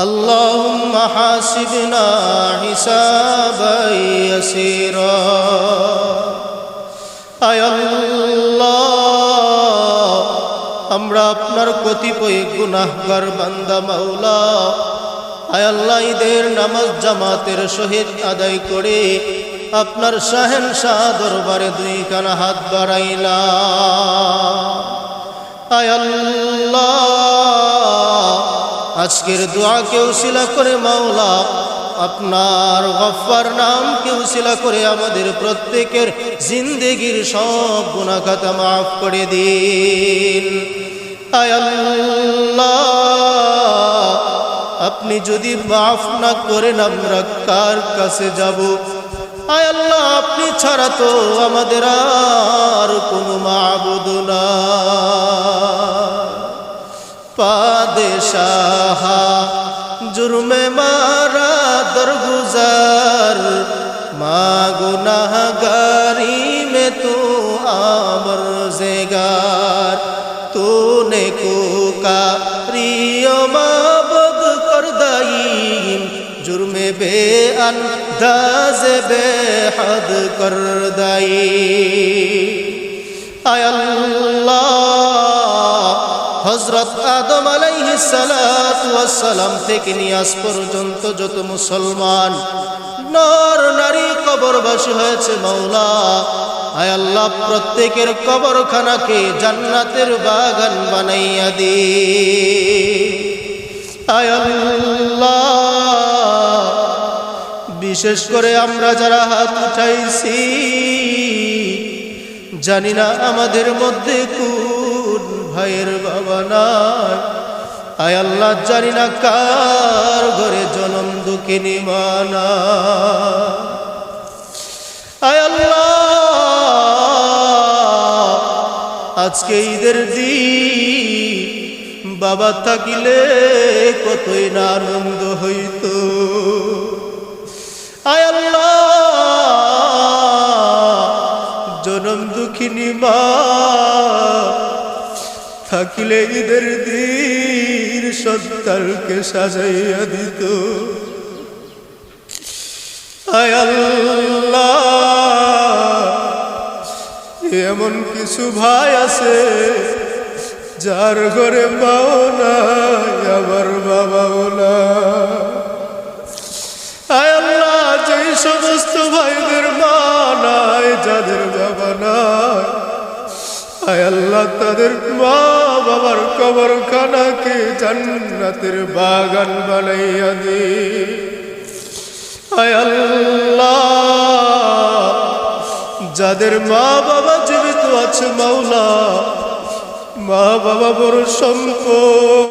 اللهم حاسبنا حسابا يسيرا আয় আল্লাহ আমরা আপনার কতিপয় গুনাহগার বান্দা মাওলা আয় আল্লাহ ঈদের নামাজ জামাতের সহিত আদায় করে আপনার শাহেন শাহ দরবারে দুই কানা হাত বাড়াইলা আয় আল্লাহ আজকের দোয়াকে উশিলা করে মাওলা, আপনার গফার নামকে উশিলা করে আমাদের প্রত্যেকের জিন্দেগির সব গুণাখাতা মাফ করে দিন। আপনি যদি মাফ না করেন, আমরা কার কাছে যাব? আয় আল্লাহ, আপনি ছাড়া তো আমাদের আর কোনো মাবুদ না সাহা জুরমে মারা দরগুজার মা গুনাহ গারি মে তু আমর জেগার তুনে কুকা প্রিয় মাবদ কর দাইম জুরমে বে আন্দাজ বে হদ কর দাই আয় আল্লাহ হযরত আদম সালাম থেকে নিয়ে আজ পর্যন্ত যত মুসলমান নর, নারী, কবরবাসী হয়েছে মৌলা আয় আল্লাহ, প্রত্যেকের কবরখানাকে জান্নাতের বাগান বানাইয়া দি। আয় আল্লাহ, বিশেষ করে আমরা যারা হাত উঠাইছি, জানি না আমাদের মধ্যে কোন ভাইয়ের বাবা নাই। আয় আল্লাহ জানি না কার ঘরে জনম দুঃখে নিমানা আয় আল্লাহ, আজকে ঈদের দিন, বাবা থাকিলে কতই না আনন্দ হইত। আয় আল্লাহ, জনম দুঃখিনী মা, থাকিলে ঈদের দিন সন্তানকে সাজাইয়া দিত। এমন কিছু ভাই আছে যার ঘরে মাও নাই আমার বাবাও না আল্লাহ, যেই সমস্ত ভাইদের মা নাই, যাদের বাবা নাই আয় আল্লাহ, তাদের মা বাবার কবর খানাকে জান্নাতের বাগান বানাইয়া দে আয় আল্লাহ, যাদের মা বাবা জীবিত আছে মাওলা মা বাবা বড় সম্পদ।